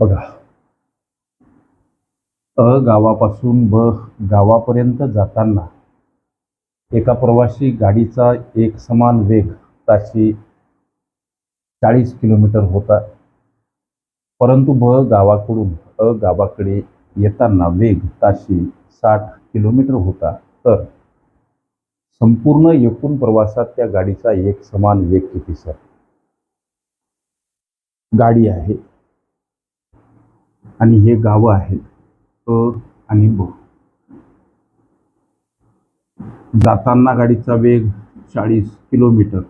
बघा. अ गावापासून ब गावापर्यंत जाताना एका प्रवासी गाडीचा एक समान वेग ताशी चाळीस किलोमीटर होता. परंतु ब गावाकडून अ गावाकडे येताना वेग ताशी साठ किलोमीटर होता. तर संपूर्ण एकूण प्रवासात त्या गाडीचा एक समान वेग किती सर? गाडी आहे. आणि हे गावं आहेत. अ आणि ब. जाताना गाडीचा वेग चाळीस किलोमीटर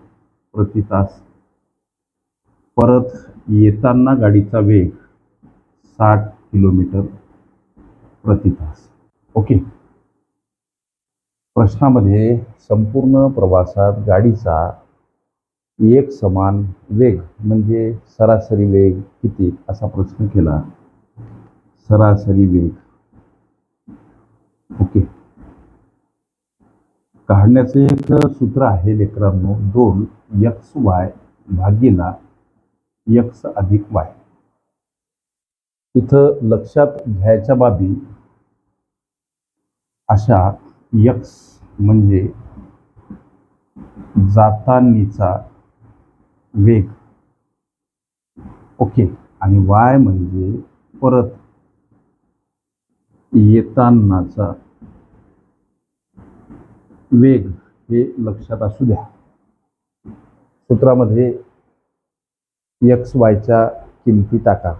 प्रति तास. परत येताना गाडीचा वेग साठ किलोमीटर प्रति तास. ओके. प्रश्नामध्ये संपूर्ण प्रवासात गाडीचा एक समान वेग म्हणजे सरासरी वेग किती असा प्रश्न केला. सरासरी वेग. ओके. काढण्याचे एक सूत्र आहे लेकरांनो दोन यक्स वाय भागीला यक्स अधिक वाय इथं लक्षात घ्यायच्या बाबी अशा यक्स म्हणजे जातानीचा वेग. ओके. आणि वाय म्हणजे परत येतानाचा वेग हे लक्षात असू द्या. सूत्रामध्ये यक्स वायच्या किमती टाका.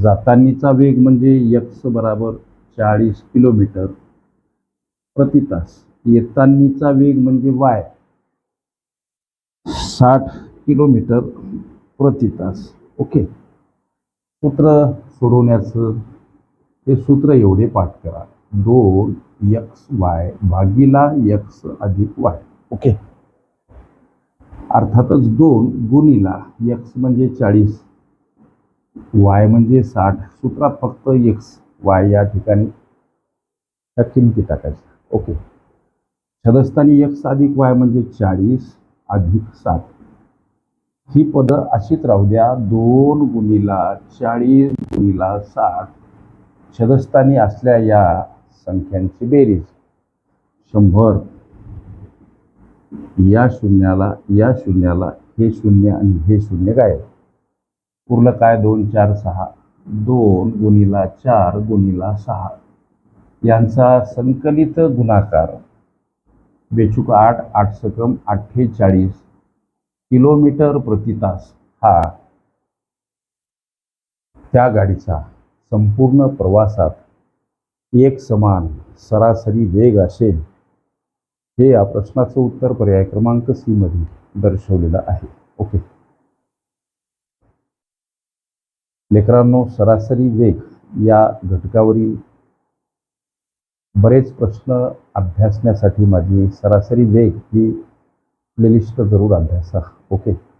जातानीचा वेग म्हणजे यक्स बराबर चाळीस किलोमीटर प्रति तास. येतानीचा वेग म्हणजे वाय साठ किलोमीटर प्रति तास. ओके. सूत्र सोडवण्याचं हे सूत्र एवढे पाठ करा. दोन यक्स वाय भागीला यक्स अधिक वाय. ओके. अर्थातच दोन गुणीला यक्स म्हणजे चाळीस. वाय म्हणजे साठ. सूत्रात फक्त यक्स वाय या ठिकाणी ह्या किमती टाकायच्या. ओके. छदस्थानी यक्स अधिक वाय म्हणजे चाळीस अधिक साठ. ही पदं अशीच राहू द्या. दोन गुणीला चाळीस गुणीला साठ. छदस्थानी असल्या या संख्यांची बेरीज. शंभर. या शून्याला या शून्याला हे शून्य आणि हे शून्य गायब पूर्ण काय? दोन चार सहा. दोन गुणीला चार गुणीला सहा. यांचा संकलित गुणाकार. बेचूक आठ आठ सकम अठ्ठेचाळीस किलोमीटर प्रति तास हा त्या गाडीचा संपूर्ण प्रवासात एक समान सरासरी वेग असेल हे या प्रश्नाचं उत्तर पर्याय क्रमांक सी मध्ये दर्शवलेलं आहे. ओके. लेकरांनो सरासरी वेग या घटकावरील बरेच प्रश्न अभ्यासण्यासाठी माझी सरासरी वेग ही प्लेलिस्ट जरूर अभ्यासा. ओके.